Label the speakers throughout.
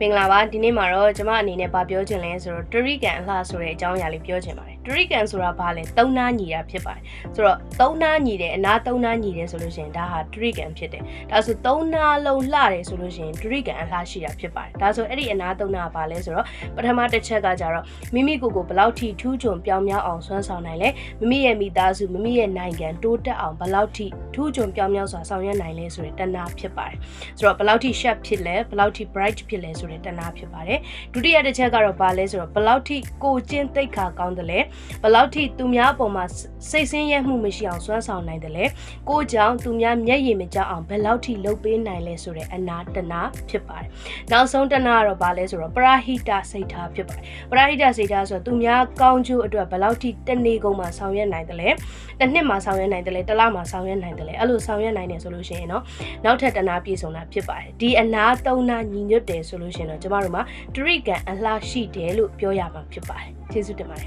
Speaker 1: မင်္ဂလာပါဒီနေ့မှာတော့ကျွန်မအနေနဲ့ဗာပြောချင်လဲဆိုတော့တရိကန်အလှဆိုတဲ့အကြောင်းအရာလေးပြောချင်ပါတယ် တရိကန်ဆိုတာဘာလဲသုံးနာညီတာဖြစ်ပါတယ်ဆိုတော့သုံးနာညီတယ်အနာသုံးနာညီတယ်ဆိုလို့ရှိရင်ဒါဟာတရိကန်ဖြစ်တယ်ဒါဆိုသုံးနာလုံးလှတယ်ဆိုလို့ရှိရင်တရိကန်အလှရှိတာဖြစ်ပါတယ်ဒါဆိုအဲ့ဒီအနာသုံးနာကဘာလဲဆိုတော့ပထမတစ်ချက်ကကြတော့မိမိကိုယ်ကိုဘယ်လောက်ထိထူးချွန်ပြောင်းမြောက်အောင်ဆွမ်းဆောင်နိုင်လဲမိမိရဲ့မိသားစုမိမိရဲ့နိုင်ငံတိုးတက်အောင်ဘယ်လောက်ထိထူးချွန်ပြောင်းမြောက်စွာဆောင်ရွက်နိုင်လဲဆိုတဲ့တဏှာဖြစ်ပါတယ်ဆိုတော့ဘယ်လောက်ထိ sharp ဖြစ်လဲဘယ်လောက်ထိ bright ဖြစ်လဲဆိုတဲ့တဏှာဖြစ်ပါတယ်ဒုတိယတစ်ချက်ကတော့ဘာလဲဆိုတော့ဘယ်လောက်ထိကိုကျင့်သိက္ခာကောင်းတယ်လဲဘယ်လောက်ထိသူများအပေါ်မှာစိတ်ဆင်းရဲမှုမရှိအောင်စွမ်းဆောင်နိုင်တယ်လဲကိုကြောင့်သူများမျက်ရည်မကျအောင်ဘယ်လောက်ထိလုပ်ပေးနိုင်လဲဆိုတဲ့အနာတဏှာဖြစ်ပါတယ်နောက်ဆုံးတဏှာကတော့ဘာလဲဆိုတော့ပရာဟိတစိတ်ထားဖြစ်ပါတယ်ပရာဟိတစိတ်ထားဆိုတော့သူများကောင်းကျိုးအတွက်ဘယ်လောက်ထိတနေ့ကုန်မှာဆောင်ရွက်နိုင်တယ်လဲတစ်နှစ်မှာဆောင်ရွက်နိုင်တယ်လဲတစ်လမှာဆောင်ရွက်နိုင်တယ်လဲအဲ့လိုဆောင်ရွက်နိုင်တယ်ဆိုလို့ရှိရင်တော့နောက်ထပ်တဏှာပြည့်စုံတာဖြစ်ပါတယ်ဒီအနာသုံးနာညီညွတ်တယ်ဆိုလို့ရှိရင်တော့ကျမတို့မှာတရိကန်အလှရှိတယ်လို့ပြောရမှာဖြစ်ပါတယ်ကျေးဇူးတင်ပါတယ်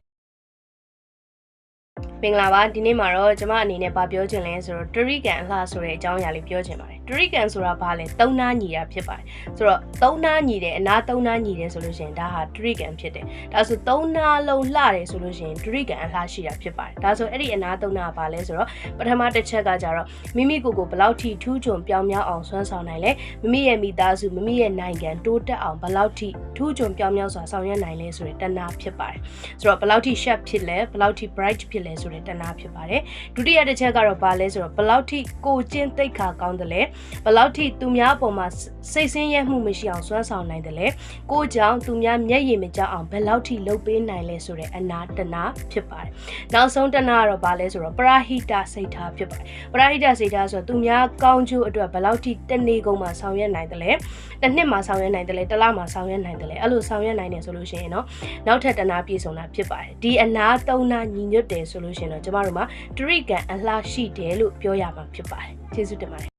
Speaker 1: မင်္ဂလာပါဒီနေ့မှာတော့ကျွန်မအနေနဲ့ဗာပြောချင်လဲဆိုတော့တရိကန်အလှဆိုတဲ့အကြောင်းအရာလေးပြောချင်ပါတယ်တရိကန်ဆိုတာဘာလဲသုံးနာညီတာဖြစ်ပါတယ်ဆိုတော့သုံးနာညီတယ်အနာသုံးနာညီတယ်ဆိုလို့ရှိရင်ဒါဟာတရိကန်ဖြစ်တယ်ဒါဆိုသုံးနာလုံးလှတယ်ဆိုလို့ရှိရင်တရိကန်အလှရှိတာဖြစ်ပါတယ်ဒါဆိုအဲ့ဒီအနာသုံးနာကဘာလဲဆိုတော့ပထမတစ်ချက်ကကြတော့မိမိကိုယ်ကိုဘယ်လောက်ထိထူးချွန်ပြောင်းမြောက်အောင်ဆွမ်းဆောင်နိုင်လဲမိမိရဲ့မိသားစုမိမိရဲ့နိုင်ငံတိုးတက်အောင်ဘယ်လောက်ထိထူးချွန်ပြောင်းမြောက်စွာဆောင်ရွက်နိုင်လဲဆိုတဲ့တဏှာဖြစ်ပါတယ်ဆိုတော့ဘယ်လောက်ထိ sharp ဖြစ်လဲဘယ်လောက်ထိ bright ဖြစ်လဲဆိုတဲ့တဏှာဖြစ်ပါတယ်ဒုတိယတစ်ချက်ကတော့ဘာလဲဆိုတော့ဘယ်လောက်ထိကိုကျင့်သိက္ခာကောင်းတယ်လဲဘယ်လောက်ထိသူများအပေါ်မှာစိတ်ဆင်းရဲမှုမရှိအောင်စွမ်းဆောင်နိုင်တယ်လဲကိုကြောင့်သူများမျက်ရည်မကျအောင်ဘယ်လောက်ထိလုပ်ပေးနိုင်လဲဆိုတဲ့အနာတဏှာဖြစ်ပါတယ်နောက်ဆုံးတဏှာကတော့ဘာလဲဆိုတော့ပရာဟိတစိတ်ထားဖြစ်ပါတယ်ပရာဟိတစိတ်ထားဆိုတော့သူများကောင်းကျိုးအတွက်ဘယ်လောက်ထိတနေ့ကုန်မှာဆောင်ရွက်နိုင်တယ်လဲတစ်နှစ်မှာဆောင်ရွက်နိုင်တယ်လဲတစ်လမှာဆောင်ရွက်နိုင်တယ်လဲအဲ့လိုဆောင်ရွက်နိုင်တယ်ဆိုလို့ရှိရင်တော့နောက်ထပ်တဏှာပြည့်စုံတာဖြစ်ပါတယ်ဒီအနာသုံးနာညီညွတ်တယ်ဆိုလို့ရှိရင်တော့ကျမတို့မှာတရိကန်အလှရှိတယ်လို့ပြောရမှာဖြစ်ပါတယ်ကျေးဇူးတင်ပါတယ်